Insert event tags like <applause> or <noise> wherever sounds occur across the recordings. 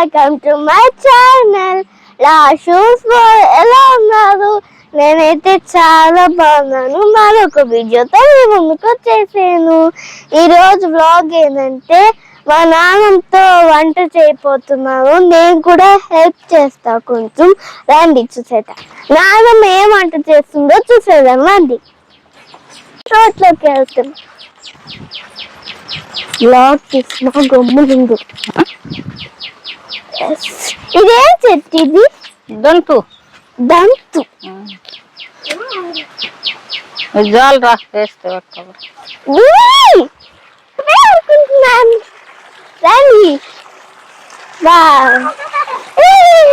Welcome to my channel లా షూస్ ఎలా ఉన్నారు నేనైతే చాలా బాగున్నాను. మరొక వీడియోతో మీ ముందుకు వచ్చేసాను. ఈరోజు వ్లాగ్ ఏంటంటే మా నాన్నతో వంట చేయబోతున్నాను. నేను కూడా హెల్ప్ చేస్తా. కొంచెం రండి చూసేదా నాన్నమ్మ ఏం వంట చేస్తుందో చూసేదాం రండి. రోడ్లోకి వెళ్తాం. లాక్ తీసిన గమ్ములుండు ఇదేం చెట్టు ఇది దంటు దంతు జాలు రా వేస్తే అనుకుంటున్నాను. ఉయ్!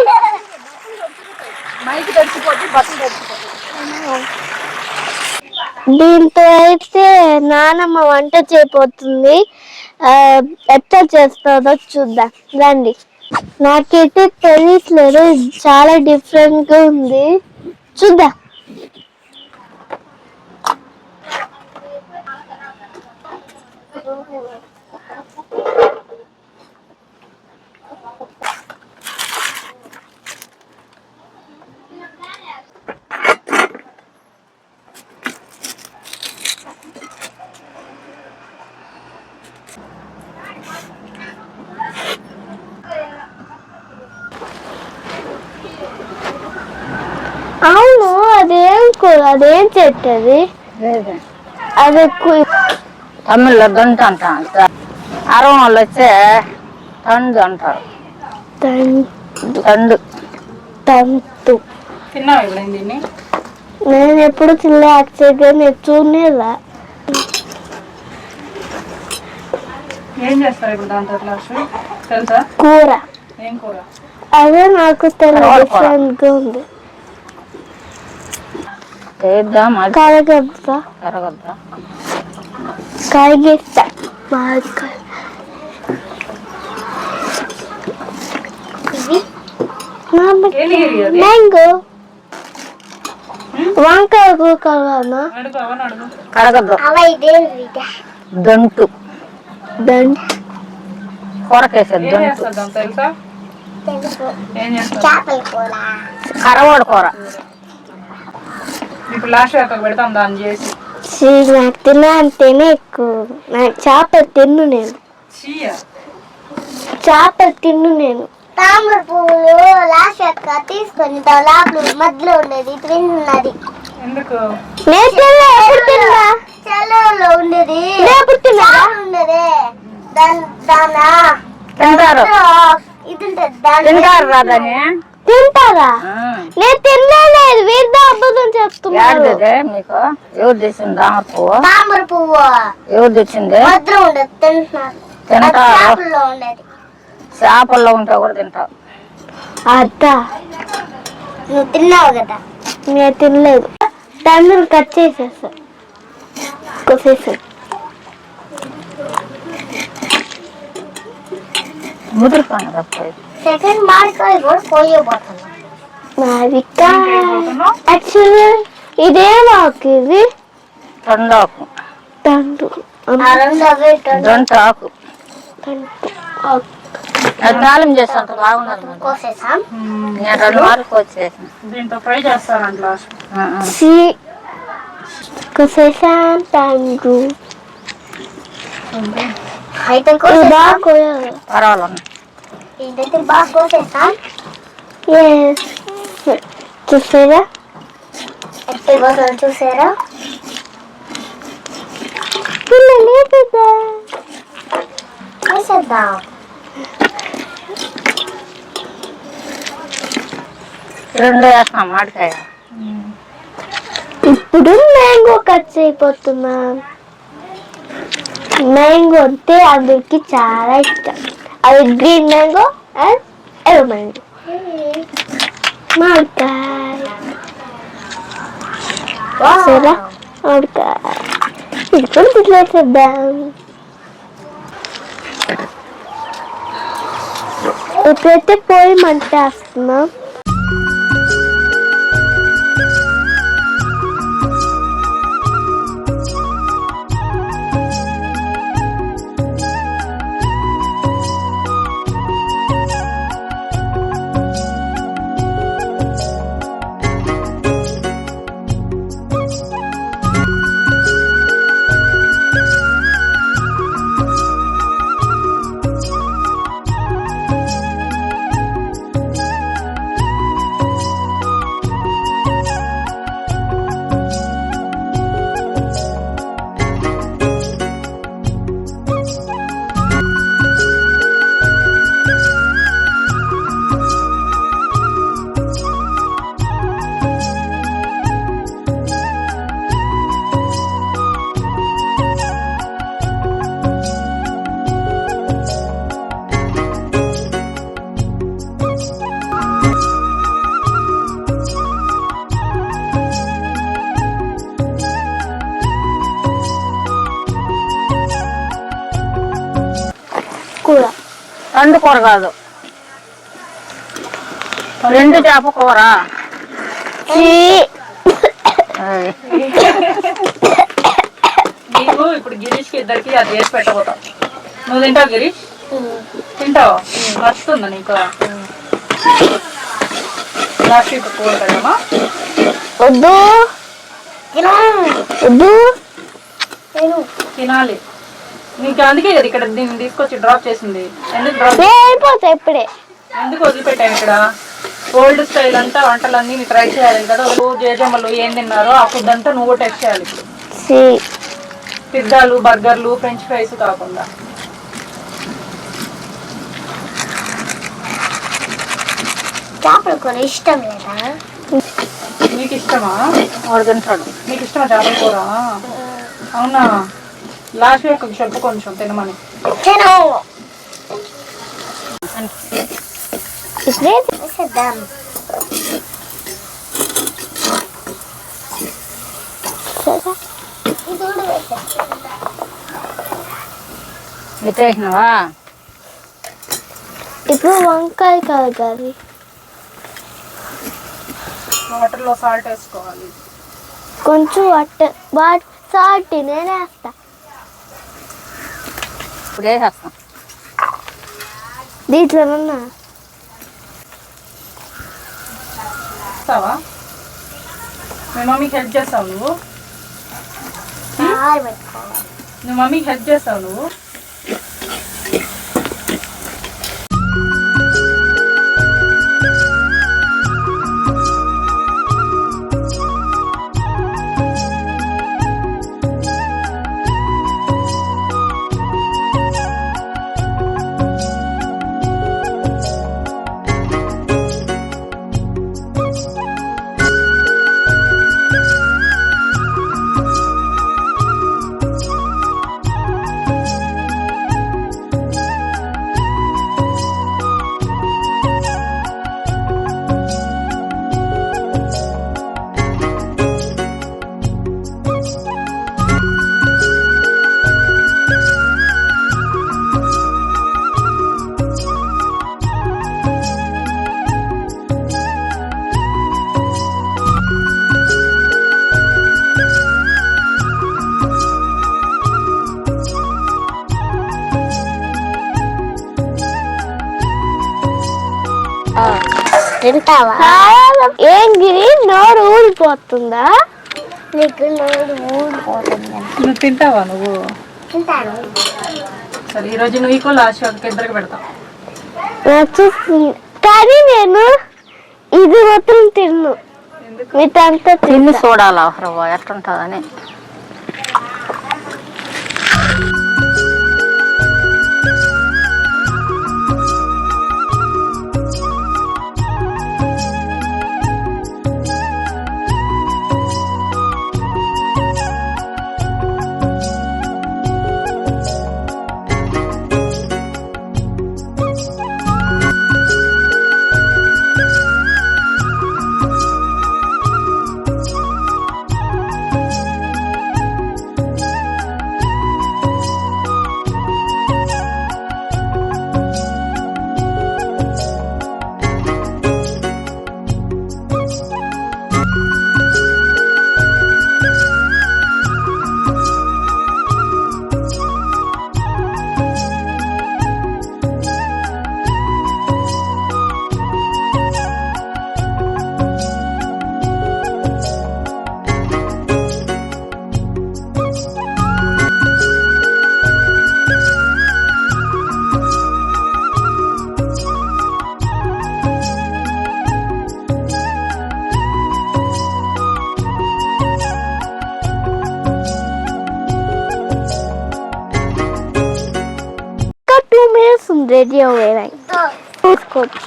దీంతో అయితే నానమ్మ వంట చేయబోతుంది ఎట్లా చేస్తుందో చూద్దాం. రండి. నాకైతే టెన్నిస్ లేదు చాలా డిఫరెంట్గా ఉంది చూద్దాం you అదేం కూర అదేం చెట్టు అది. అది కు- తమిళ్ళో దంటు అంటాం. అరవం వాళ్ళు వచ్చే తండు అంటారు. తంతు తండు. తంతు. నేను ఎప్పుడు తినలే యాక్చువల్గా నేను చూడలేదా? ఏం చేస్తారు ఇప్పుడు దాంతో క్లాస్ తెలుసా? కూర. ఏం కూర? అదే నాకు తెలియదు ఉంది. చేద్దాం కరగద్దా? కరగద్దా. కరిగిస్తా. మ్యాంగో. వంకాయ అడుగు కరగద్దు. దంటు దాని కూరకేసేది దంటు ఏం చేస్తారు కరవాడు కూర. ఇప్పుడు లాస్ట్ అక్కడ పెడతాం దాన్ని చేసి. ఛీ, నాకు తిన్న అంటేనే ఎక్కువ. నాకు చేప తిన్ను నేను. చీయ? చేప తిన్ను నేను. తామర పువ్వులు లాస్ట్ యొక్క తీసుకొని లోపల మధ్యలో ఉండేది తిన్నది ఎందుకు? నేను తిన్నా ఎప్పుడు తిన్నా? చల్లలో ఉండేది. ఎప్పుడు తిన్నా? ఉండేది. దాని దానా? ఇది ఉంటుంది దాని తింటారు రాదని తింటారా? నేను తినలేదు వీరితో అబద్ధం చెప్తున్నారు. మీకు. ఎవరు తెచ్చింది? దామర పువ్వు తామర పువ్వు. ఎవరు తెచ్చింది? తింటారు చేపల్లో ఉంటే కూడా తింటావు అత్త. నువ్వు తిన్నావు కదా? నేను తినలేదు. తన్నులు కట్ చేసేసా కొసేసా సెకండ్ మామిడికాయ కూడా పోయబోతున్నా పోతున్నావు యాక్చువల్లీ ఇదే మాకు ఇది ఆకు అది తాళం చేస్తాంత బాగున్నది మరి. కోసేసాం నేను రెండు మార్కు వచ్చేసాను దీంతో ఫ్రై చేస్తారంట లాస్ట్ సి కోసేసాం తండ్రు అయితే పర్వాలేదు ఇదైతే బాగా కోసేసాం చూసారా ఎట్టి చూసారా పిల్లలు వేసేద్దాం రెండు వేస్తాం మామిడికాయ ఇప్పుడు మ్యాంగో కట్ చేయబోతున్నా. మ్యాంగో అంటే అందరికి చాలా ఇష్టం. అది green mango and yellow mango మామిడికాయ సరే మామిడికాయ ఇది కూడా తిట్లేసేద్దాం ఇప్పుడైతే పోయి మంట వేస్తున్నాం పండు కూర కాదు. రెండు చేప కూర. నీకు ఇప్పుడు గిరీష్కి ఇద్దరికి అది చేసి పెట్టబోతాం. నువ్వు తింటావు గిరీష్? తింటావు? నచ్చుతుందా నీకు? లాస్ట్ ఇప్పుడు కూర కదమ్మా వద్దు. వద్దు. తినాలి. నీకు అందుకే కదా ఇక్కడ దీన్ని తీసుకొచ్చి డ్రాప్ చేసింది. ఎందుకు డ్రాప్ అయిపోతా ఇప్పుడే. ఎందుకు వదిలిపెట్టాను ఇక్కడ? ఓల్డ్ స్టైల్ అంతా వంటలన్నీ నీకు ట్రై చేయాలి కదా. జేజమ్మలు ఏం తిన్నారో ఆ ఫుడ్ అంతా నువ్వు టెస్ట్ చేయాలి. పిజ్జాలు బర్గర్లు ఫ్రెంచ్ ఫ్రైస్ కాకుండా. చేపల కూర ఇష్టం లేదా? నీకు ఇష్టమా? తింటాడు నీకు ఇష్టమా చేపల కూర? అవునా? లాస్ట్ చెప్పు కొంచెం తినమని. ఇప్పుడే చేసేద్దాం. ఎత్తేసినావా ఇప్పుడు వంకాయ కలగాలి. వాటర్లో సాల్ట్ వేసుకోవాలి. కొంచెం వట్ట వాట్ సాల్ట్ నేను ఇప్పుడు వేసేస్తాం దీంట్లో ఉన్నా ఇస్తావా మీ మమ్మీకి హెల్ప్ చేస్తావు నువ్వు? నువ్వు మమ్మీకి హెల్ప్ చేస్తావు నువ్వు? తింటావా ఏం గిరి? నోరు ఊడిపోతుందా? నీకు నోరు ఊడిపోతుందా? నువ్వు తింటావా నువ్వు? తింటాను. సరే ఈరోజు నువ్వు లాస్ట్ వీక్ ఇద్దరికి పెడతావు. కానీ నేను ఇది మాత్రం తిన్ను. మిగతా తిని చూడాలి రవ్వ ఎట్లుంటుందని. రెడీ అవ్వడానికి చూసుకోవచ్చు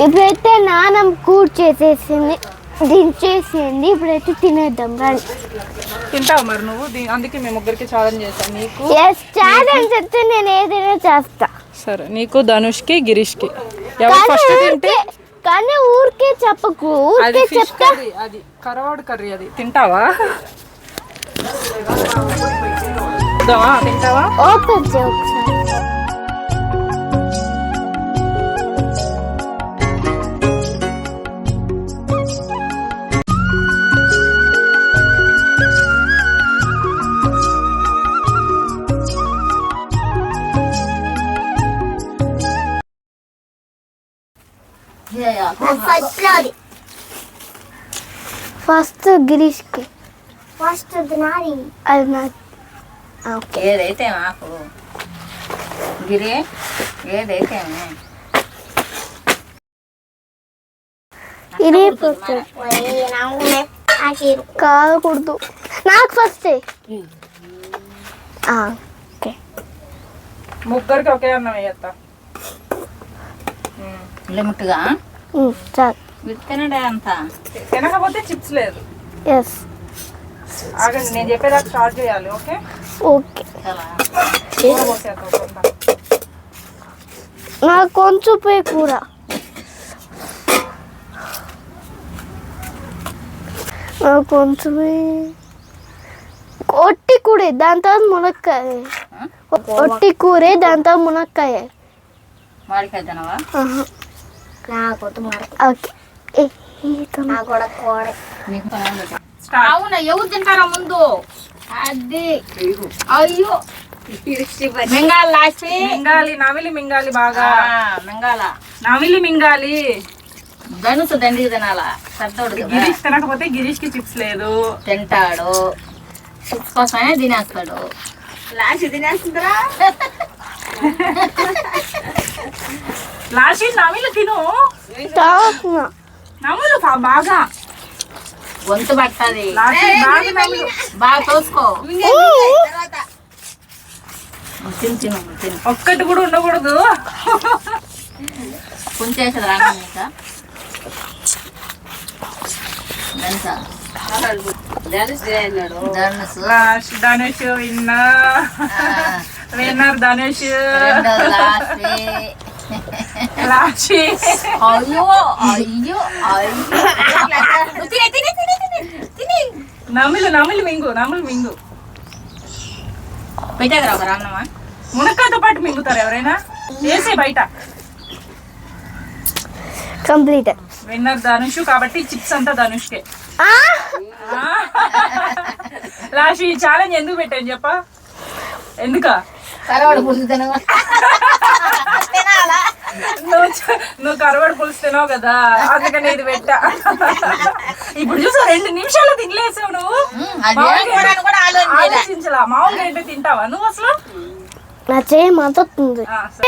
ఇప్పుడైతే నానం కూర్ చేసేసింది దించేసింది ఇప్పుడైతే తినేద్దాం రండి తింటావు మరి నువ్వు? దీ- అందుకే మేము ముగ్గురికి ఛాలెంజ్ చేశాను నీకు? ఎస్ ఛాలెంజ్ అయితే నేను ఏదైనా చేస్తా. సరే నీకు ధనుష్కి గిరీష్కి. ఎవరు కానీ ఫస్ట్ తింటే? ఊరికే కానీ ఊరికే చెప్పకు అది ఊరికే ఫిష్ చెప్తా. కర్రీ అది కరవాడు కర్రీ అది. తింటావా? వద్దామా తింటావా ఓపెన్ చేయి ఒకసారి ఫస్ట్ లోది ఫస్ట్ గిరీష్కి ఫస్ట్ నాది అది ఓకే. ఏదైతే మాకు గిరి ఏదైతే కాకూడదు. నాకు ఫస్ట్. ఓకే. ముగ్గురికి ఒకే అన్నం వేయత్తా. లిమిట్గా విత్తనడే అంత. తినకపోతే చిప్స్ లేదు. ఎస్ ఆగండి నేను చెప్పేదాకా స్టార్ట్ చేయాలి ఓకే? ఓకే. నాకు కొంచెం పోయి కూర. నాకు కొంచెం ఒట్టి కూర దాని తర్వాత మునక్కాయ. ఒట్టి కూర దాని తర్వాత మునక్కాయ. మాడికాయ తినవా. నాకు ఓకే. నాకు కూడా కూర అవునా? ఎవరు తింటారా ముందు? అది. అయ్యో. మింగాల లాస్టి మింగాలి నవిలి మింగాలి బాగా. మింగాల. నవిలి మింగాలి. ధనుసు దండికి తినాలా? పెద్దోడు గిరీష్ తినకపోతే గిరీష్కి చిప్స్ లేదు. తింటాడు. చిప్స్ కోసమే తినేస్తాడు. లాస్ట్ తినేస్తుందిరా. లాస్ట్ నవిలు తిను. నవ్వులు బాగా. గొంతు పట్టది. లాస్ట్ బాగా తోసుకో. తిను ఒక్కటి కూడా ఉండకూడదు. రాగా లాస్ట్ ధనుష్ విన్నా. విన్నర్ ధనుష్. లాస్ట్. అయ్యో అయ్యో అయ్యో. <laughs> తినే తినే. నమిలు నమిలి మింగు నమిలి మింగు. పెట్టేదిరా ఒక అన్నమా మునక్కాయతో పాటు మింగుతారు ఎవరైనా? వేసే బయట. కంప్లీట్. విన్నర్ ధనుష్ కాబట్టి చిప్స్ అంతా ధనుష్కే. ఆ! లాస్ట్ ఈ ఛాలెంజ్ ఎందుకు పెట్టాను చెప్ప? ఎందుక? నువ్వు నువ్వు కరవాడు పులుసు తినావు కదా అందుకని ఇది పెట్టా. ఇప్పుడు చూసా రెండు నిమిషాలు తినలేసావు నువ్వు. అది కూడా కూడా ఆలోచించలే మామూలుగా అయితే తింటావా నువ్వు అసలు? నా చేయి.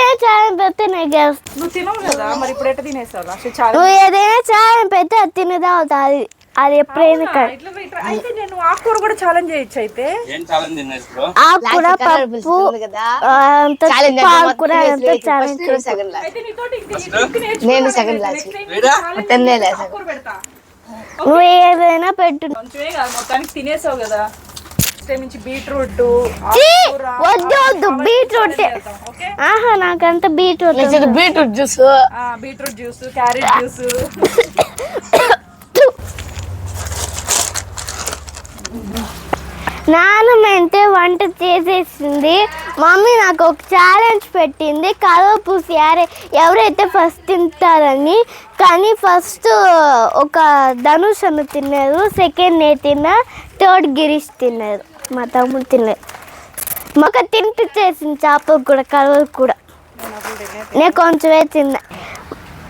ఏ చాయం పెడితే నేను నువ్వు తినవు కదా మరి ఇప్పుడు ఎట్ట తినేసావు నువ్వు ఏదైనా చాయం అది తినదా అవుతుంది అది ఎప్పుడైనా అయితే నేను ఆకుకూర కూడా ఛాలెంజ్ చేయొచ్చు అయితే. ఏం ఛాలెంజ్ ఆకుకూర పప్పు ఆ, అంత పాలకూర అంత ఛాలెంజ్ నేను ఆకుకూర నువ్వు ఏదైనా పెట్టు. మొత్తానికి తినేసావు కదా. బీట్రూట్! వద్దు వద్దు బీట్రూట్. ఓకే? ఆహా నాకంత beetroot beetroot juice beetroot juice carrot juice <laughs> నాన్నమైతే వంట చేసేసింది. మమ్మీ నాకు ఒక ఛాలెంజ్ పెట్టింది. కలవపూసి యారే ఎవరైతే ఫస్ట్ తింటారని కానీ ఫస్ట్ ఒక ధనుష్ అన్న తిన్నారు సెకండ్ నేను తిన్నా థర్డ్ గిరీష్ తిన్నారు. మా తమ్ముడు తిన్నారు మాకు తింటూ చేసింది చేపలు కూడా కలవలు కూడా. నేను కొంచెమే తిన్నా.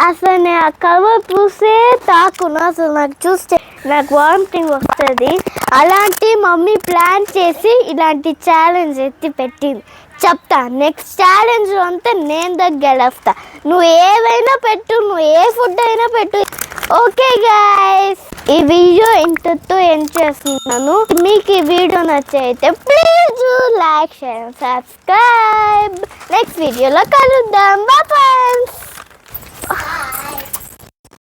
అసలు నేను ఆ కవర్ పూసే తాకును. అసలు నాకు చూస్తే నాకు వామిటింగ్ వస్తుంది. అలాంటి మమ్మీ ప్లాన్ చేసి ఇలాంటి ఛాలెంజ్ ఎత్తి పెట్టింది. చెప్తా నెక్స్ట్ ఛాలెంజ్ అంతా నేను దగ్గర నువ్వు ఏవైనా పెట్టు నువ్వు ఏ ఫుడ్ అయినా పెట్టు. ఓకే గాయస్ ఈ వీడియో ఇంతతో ఎండ్ చేస్తున్నాను. మీకు ఈ video నచ్చైతే please like share subscribe next వీడియోలో కలుద్దాం. Bye friends Bye.